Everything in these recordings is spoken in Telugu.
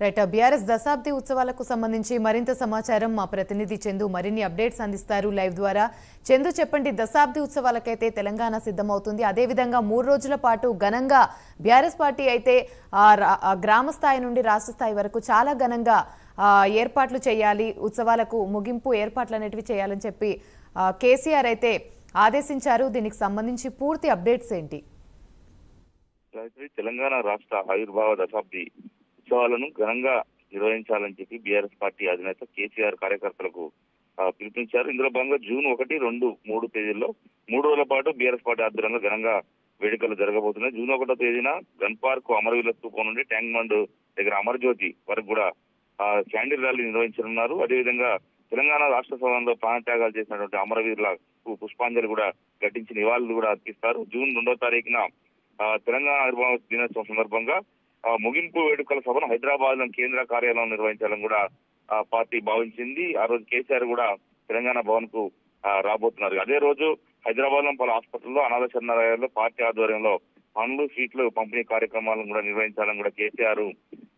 రైట్ బీఆర్ఎస్ దశాబ్ది ఉత్సవాలకు సంబంధించి మరింత సమాచారం మా ప్రతినిధి చందు మరిన్ని అప్డేట్స్ అందిస్తారు. లైవ్ ద్వారా చందు చెప్పండి దశాబ్ది ఉత్సవాలకైతే తెలంగాణ సిద్ధమవుతుంది. అదేవిధంగా మూడు రోజుల పాటు ఘనంగా బీఆర్ఎస్ పార్టీ అయితే ఆ, రా- ఆ, గ్రామ స్థాయి నుండి రాష్ట్ర స్థాయి వరకు చాలా ఘనంగా ఏర్పాట్లు చేయాలి. ఉత్సవాలకు ముగింపు ఏర్పాట్లు అనేటివి చేయాలని చెప్పి కేసీఆర్ అయితే ఆదేశించారు. దీనికి సంబంధించి పూర్తి అప్డేట్స్ ఏంటి? తెలంగాణ రాష్ట్ర ఆవిర్భావ దశాబ్ది ఉత్సవాలను ఘనంగా నిర్వహించాలని చెప్పి బీఆర్ఎస్ పార్టీ అధినేత కేసీఆర్ కార్యకర్తలకు పిలుపునిచ్చారు. ఇందులో భాగంగా జూన్ ఒకటి రెండు మూడు తేదీల్లో మూడు రోజుల పాటు బీఆర్ఎస్ పార్టీ ఆధ్వర్యంలో ఘనంగా వేడుకలు జరగబోతున్నాయి. జూన్ ఒకటో తేదీన గన్ పార్క్ అమరవీరుల స్థూపం నుండి ట్యాంక్ బండ్ దగ్గర అమరజ్యోతి వరకు కూడా ఆ, క్యాండిల్ ర్యాలీ నిర్వహించనున్నారు. అదేవిధంగా తెలంగాణ రాష్ట్ర సభలో ప్రాణత్యాగాలు చేసినటువంటి అమరవీరులకు పుష్పాంజలి కూడా ఘటించి నివాళులు కూడా అర్పిస్తారు. జూన్ రెండో తారీఖున తెలంగాణ ఆవిర్భావ దినోత్సవం సందర్భంగా ముగింపు వేడుకల సభను హైదరాబాద్లోని కేంద్ర కార్యాలయం నిర్వహించాలని కూడా ఆ, పార్టీ భావించింది. ఆ రోజు కేసీఆర్ కూడా తెలంగాణ భవన్కు రాబోతున్నారు. అదే రోజు హైదరాబాద్లో పలు హాస్పిటల్లో అనాథ శరణాలయాల్లో పార్టీ ఆధ్వర్యంలో పనులు సీట్లు పంపిణీ కార్యక్రమాలను కూడా నిర్వహించాలని కూడా కేసీఆర్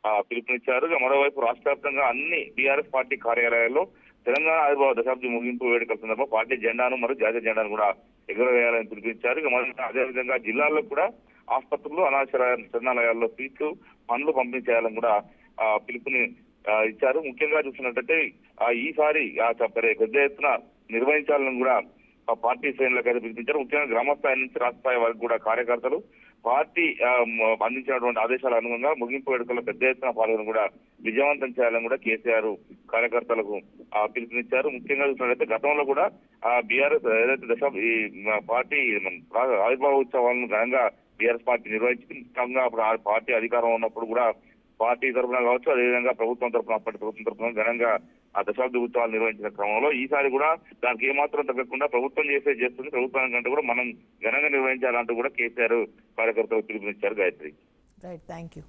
ఆ, పిలుపునిచ్చారు. మరోవైపు రాష్ట్ర వ్యాప్తంగా అన్ని బీఆర్ఎస్ పార్టీ కార్యాలయాల్లో తెలంగాణ ఆవిర్భావ దశాబ్ది ముగింపు వేడుకల సందర్భంగా పార్టీ జెండాను మరియు జాతీయ జెండాను కూడా ఎగురవేయాలని పిలిపించారు ఇక అదేవిధంగా జిల్లాల్లో కూడా ఆసుపత్రులు అనాథ శరణాలయాల్లో సీట్లు పనులు పంపిణీ చేయాలని కూడా ఆ, పిలుపుని ఇచ్చారు. ముఖ్యంగా చూసినట్టయితే ఈసారి పెద్ద ఎత్తున నిర్వహించాలని కూడా పార్టీ శ్రేణులకు అయితే పిలిపించారు. ముఖ్యంగా గ్రామ స్థాయి నుంచి రాష్ట్ర స్థాయి వరకు కూడా కార్యకర్తలు పార్టీ అందించినటువంటి ఆదేశాల అనుగుణంగా ముగింపు వేడుకల్లో పెద్ద ఎత్తున పాల్గొని కూడా విజయవంతం చేయాలని కూడా కేసీఆర్ కార్యకర్తలకు పిలుపునిచ్చారు. ముఖ్యంగా చూసినట్లయితే గతంలో కూడా ఆ బీఆర్ఎస్ ఏదైతే దశ ఈ పార్టీ ఆవిర్భావ ఉత్సవాలను ఘనంగా బీఆర్ఎస్ పార్టీ నిర్వహించింది. ముఖ్యంగా అప్పుడు ఆ పార్టీ అధికారం ఉన్నప్పుడు కూడా పార్టీ తరఫున కావచ్చు అదేవిధంగా ప్రభుత్వం తరఫున అప్పటి ప్రభుత్వం తరఫున ఘనంగా ఆ దశాబ్ది ఉత్సవాలు నిర్వహించిన క్రమంలో ఈసారి కూడా దానికి ఏమాత్రం తగ్గకుండా ప్రభుత్వం చేసే చేస్తుంది. ప్రభుత్వానికి కంటే కూడా మనం ఘనంగా నిర్వహించాలంటూ కూడా కేసీఆర్ కార్యకర్తలు పిలుపునిచ్చారు గాయత్రి. Right thank you